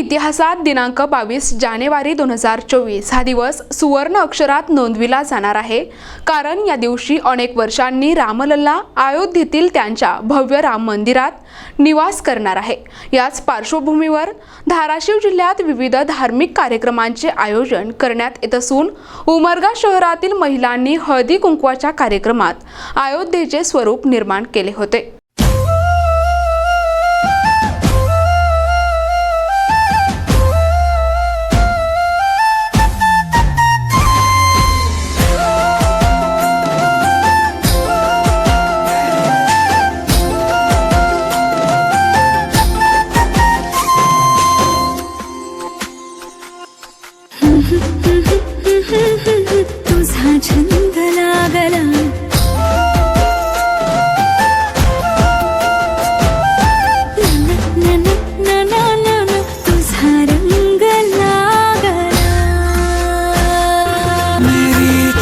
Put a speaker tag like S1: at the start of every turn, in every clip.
S1: इतिहासात दिनांक बावीस जानेवारी दोन हजार चोवीस हा दिवस सुवर्ण अक्षरात नोंदविला जाणार आहे. कारण या दिवशी अनेक वर्षांनी रामलल्ला अयोध्येतील त्यांच्या भव्य राम मंदिरात निवास करणार आहे. याच पार्श्वभूमीवर धाराशिव जिल्ह्यात विविध धार्मिक कार्यक्रमांचे आयोजन करण्यात येत असून उमरगा शहरातील महिलांनी हळदी कुंकवाच्या कार्यक्रमात अयोध्येचे स्वरूप निर्माण केले होते.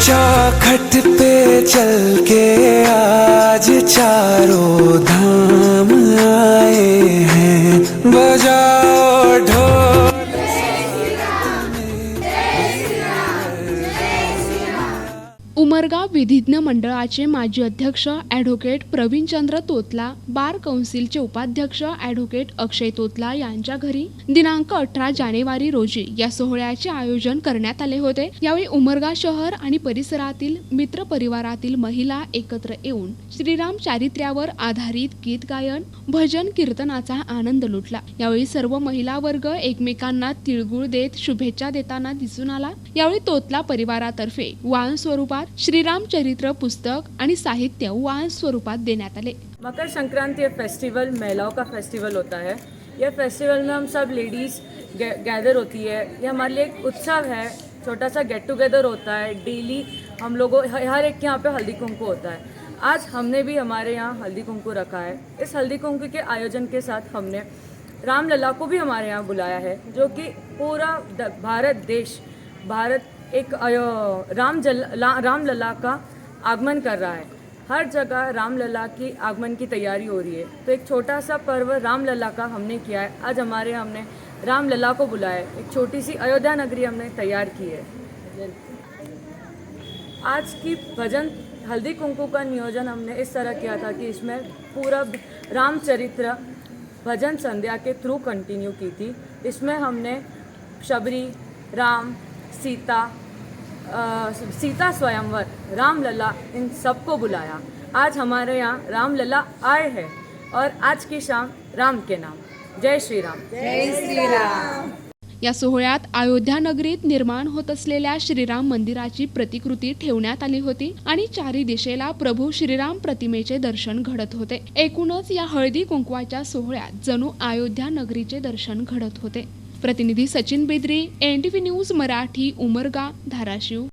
S2: चौखट पे चल के आज चारों
S1: उमरगाव विधिज्ञ मंडळाचे माजी अध्यक्ष ॲडव्होकेट प्रवीणचंद्र तोतला बार कौन्सिलचे उपाध्यक्ष ॲडव्होकेट अक्षय तोतला यांच्या घरी दिनांक अठरा जानेवारी रोजी या सोहळ्याचे आयोजन करण्यात आले होते. यावेळी उमरगा शहर आणि परिसरातील मित्र परिवारातील महिला एकत्र येऊन श्रीराम चारित्र्यावर आधारित गीत गायन भजन कीर्तनाचा आनंद लुटला. यावेळी सर्व महिला वर्ग एकमेकांना तिळगुळ देत शुभेच्छा देताना दिसून आला. यावेळी तोतला परिवारातर्फे वाहन स्वरूपात श्रीरामचरित्र पुस्तक आणि साहित्य वाहन स्वरूपात देण्यात आले.
S3: मकर संक्रांति फेस्टिवल महिलाओं का फेस्टिवल होता है? यह फेस्टिवल में हम सब लेडीज़ गैदर होती है। ये हमारे लिए एक उत्सव है। छोटा सा गेट टुगेदर होता है। डेली हम लोगों हर एक के यहाँ पे हल्दी कुंकू होता है। आज हमने भी हमारे यहाँ हल्दी कुंकू रखा है। इस हल्दी कुंकू के आयोजन के साथ हमने रामलला को भी हमारे यहाँ बुलाया है जो कि पूरा भारत देश भारत एक राम जल, ला- रामलला का आगमन कर रहा है। हर जगह रामलला की आगमन की तैयारी हो रही है। तो एक छोटा सा पर्व रामलला का हमने किया है। आज हमारे हमने रामलला को बुलाया है। एक छोटी सी अयोध्या नगरी हमने तैयार की है। आज की भजन, हल्दी कुंकू का नियोजन हमने इस तरह किया था कि इसमें पूरा रामचरित्र भजन संध्या के थ्रू कंटिन्यू की थी। इसमें हमने शबरी, राम सीता अ, सीता स्वयंवर रामलला इन सबको बुलाया। आज हमारे यहाँ रामलला आए हैं और आज की शाम राम के नाम। जय श्री राम
S1: या सोहळ्यात अयोध्या नगरीत निर्माण होत असलेल्या श्रीराम मंदिराची प्रतिकृती ठेवण्यात आली होती आणि चारी दिशेला प्रभू श्रीराम प्रतिमेचे दर्शन घडत होते. एकूणच या हळदी कुंकवाच्या सोहळ्यात जणू अयोध्या नगरीचे दर्शन घडत होते. प्रतिनिधी सचिन बेद्री एन न्यूज मराठी उमरगा धाराशिव.